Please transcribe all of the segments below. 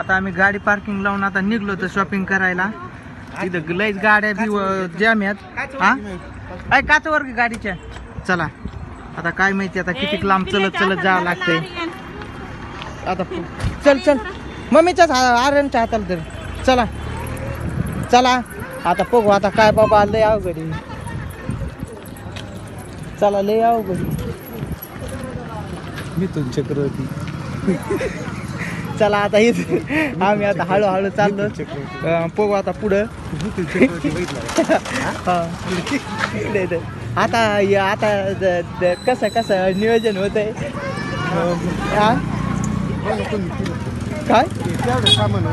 आता आम्ही गाडी पार्किंग लावून आता निघलो तर शॉपिंग करायला. तिथं लईच गाड्या बी जॅम आहेत. हा? काय काच वर्ग गाडीच्या. चला. आता काय माहिती आता किती लांब चलत चलत जावं लागतंय. आता चल चल. मम्मीच्याच हा- आर्यनच्या हाताला तर चला. चला. आता बघू आता काय बाबा लय अवघड आहे. चला लय अवघड आहे. मिथून चक्रवर्ती. चला आता इथे आम्ही आता हळूहळू चाललो. अं, आता पुढं. आता आता द- कसं कसं नियोजन होत आहे काय? सामान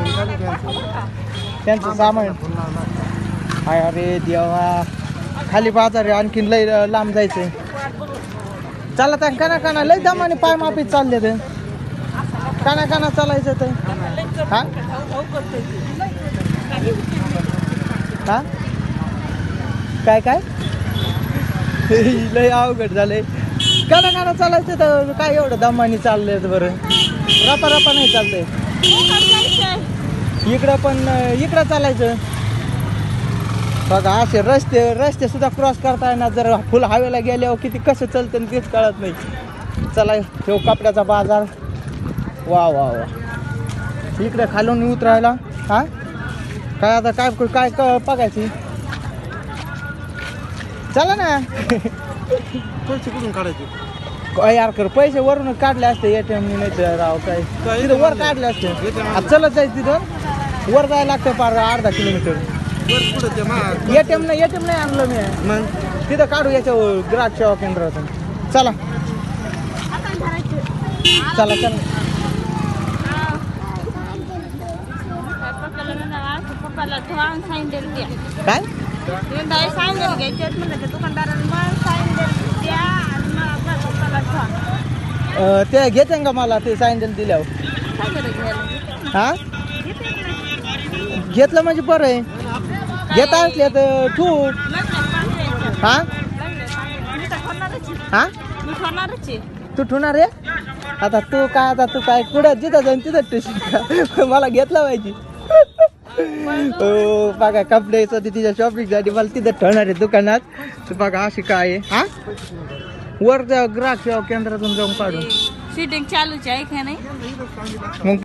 त्यांचं? सामान. अरे देवा. खाली बाजार आहे आणखीन लय लांब जायचंय. चला त्या कणा काना लय दमाने पाय मापीत चालले ते काना काना चालायचं ते. हा? हा? काय काय? लय अवघड झालंय. काना काना चालायचं तर काय एवढं दमानी चाललंय बरं? रपा रपा नाही चालतंय. इकडं पण इकडं चालायचं. बघा असे रस्ते रस्ते सुद्धा क्रॉस करता येणार. जर फुल हवेला गेल्यावर किती कसं चालतं आणि तेच कळत नाही. चला ठेव कपड्याचा बाजार. वा वा वा. इकडे खालून उतरायला हा? काय आता काय काय क- बघायची? चला ना. पैसे कुठून काढायचे? काय यार कर पैसे वरून काढले असते एटीएम नाही तर राव काय? तिथं वर काढले असते. चलत जायचं तिथं. वर जायला लागतं पार अर्धा किलोमीटर. वर कुठं ते मा एटीएम नाही एटीएम नाही आणलं मी. मग? तिथं काढू याच्या ग्राहक सेवा केंद्रातून. चला. चला चला. पप्पाला द्या. काय? दोन डाळे सँडल घ्यायचे म्हणलं त्या दुकानदारानं मग सँडल द्या आणि मग आपल्या पप्पाला ठेवा. अं, ते घेते का मला ते सँडल दिल्यावर? काय गरज घ्यायला हा? घेतलं म्हणजे बरं आहे. घेत असले तर पांढऱ्याचं. हा? लग्नात पांढऱ्याचं. मी तर ठरणारच आहे. हा? मी ठरणारच आहे. तू ठेवणार रे आता तू काय आता तू काय कुठं जिथं जाईन तिथं ठेवशील का? मला घेतला पाहिजे. हो बघा कपड्याचं ते तिच्या शॉपिंगसाठी मला तिथं ठेवणार आहे दुकानात. तर बघा अशी काय आहे हा? वर त्या ग्राहक सेवा केंद्रातून जाऊन काढू. शूटिंग चालूच आहे का नाही? मग